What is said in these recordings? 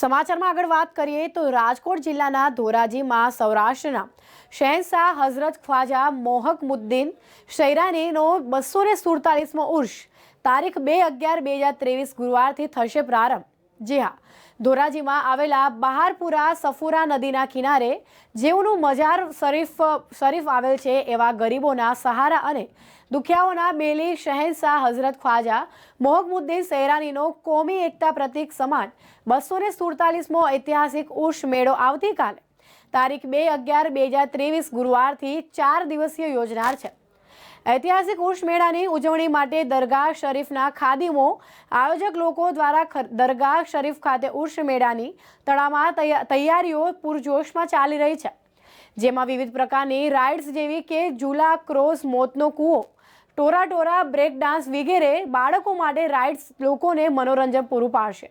સમાચારમાં આગળ વાત કરીએ તો રાજકોટ જિલ્લાના ધોરાજીમાં સૌરાષ્ટ્રના શહેનશાહ હઝરત ખ્વાજા મોહકમુદ્દીન શૈરાનીનો બસો ને સુડતાલીસમો ઉર્ષ તારીખ બે અગિયાર બે હજાર ત્રેવીસ ગુરુવારથી થશે પ્રારંભ. જી હા ધોરાજીમાં આવેલા બહારપુરા સફુરા નદીના કિનારે જેઓનું મજાર શરીફ શરીફ આવેલ છે એવા ગરીબોના સહારા અને દુખિયાઓના બેલી શહેનશાહ હઝરત ખ્વાજા મોહકમુદ્દીન સૈરાનીનો કોમી એકતા પ્રતીક સમાન બસો ને સુડતાલીસમો ઐતિહાસિક ઉર્ષ મેળો આવતીકાલે. તારીખ બે અગિયાર બે હજાર ત્રેવીસ ગુરુવારથી ચાર દિવસીય યોજનાર છે. ઐતિહાસિક ઉર્ષ મેળાની ઉજવણી માટે દરગાહ શરીફના ખાદીમો આયોજક લોકો દ્વારા દરગાહ શરીફ ખાતે ઉર્ષ મેળાની તળામાં તૈયારીઓ પૂરજોશમાં ચાલી રહી છે. જેમાં વિવિધ પ્રકારની રાઇડ્સ જેવી કે ઝૂલા ક્રોસ મોતનો કૂવો ટોરા ટોરા બ્રેક ડાન્સ વગેરે બાળકો માટે રાઇડ્સ લોકોને મનોરંજન પૂરું પાડશે.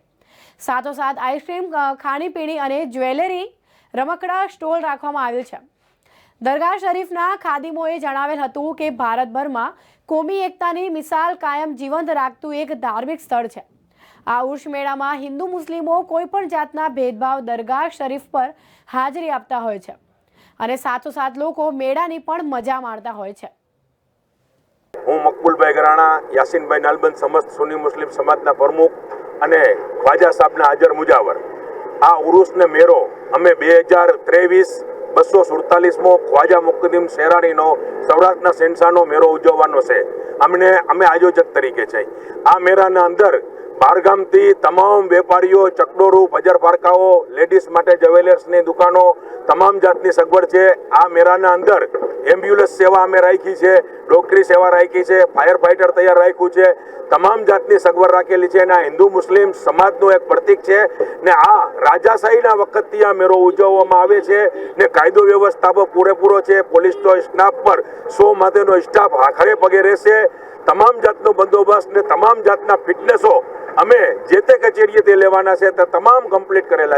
સાથોસાથ આઈસ્ક્રીમ ખાણીપીણી અને જ્વેલરી રમકડા સ્ટોલ રાખવામાં આવેલ છે. દરગાહ શરીફના ખાદિમોએ જણાવેલ હતું કે ભારતભરમાં કોમી એકતાની મિસાલ કાયમ જીવંત રાખતું એક ધાર્મિક સ્થળ છે. આ ઉર્ષ મેળામાં હિન્દુ મુસ્લિમો કોઈ પણ જાતના ભેદભાવ દરગાહ શરીફ પર હાજરી આપતા હોય છે અને સાથોસાથ લોકો મેળાની પણ મજા માણતા હોય છે. હું મકબૂલભાઈ ગરાણા, યાસીનભાઈ નાલબંધ સમસ્ત સુન્ની મુસ્લિમ સમાજના પ્રમુખ અને ખ્વાજા સાહેબના હાજર મુજાવર. આ ઉરુસને મેરો અમે બે હજાર ત્રેવીસ બસો સુડતાલીસમો ખ્વાજા મુકદ્દીમ શેરાણીનો સૌરાષ્ટ્રના શેનશાહનો મેળો ઉજવવાનો છે. અમને અમે આયોજક તરીકે છે. આ મેળાના અંદર બહારગામથી તમામ વેપારીઓ ચકડોરું બજાર પારકાઓ લેડીઝ માટે જ્વેલર્સની દુકાનો, તમામ જાતની સગવડ છે. આ મેળાના અંદર એમ્બ્યુલન્સ સેવા અમે રાખી છે ડોક્ટરી સેવા રાખી છે, ફાયર ફાઇટર તૈયાર રાખ્યું છે. તમામ જાતની સગવડ રાખેલી છે અને આ હિન્દુ મુસ્લિમ સમાજનું એક પ્રતિક છે ને આ રાજાશાહીના વખતથી આ મેળો ઉજવવામાં આવે છે ને કાયદો વ્યવસ્થા પર પૂરેપૂરો છે. પોલીસનો સ્ટાફ પર સો માટેનો સ્ટાફ આખરે પગે રહેશે. તમામ જાતનો બંદોબસ્ત ને તમામ જાતના ફિટનેસો અમે જે તે કચેરીએ તે લેવાના છે તે તમામ કમ્પ્લીટ કરેલા છે.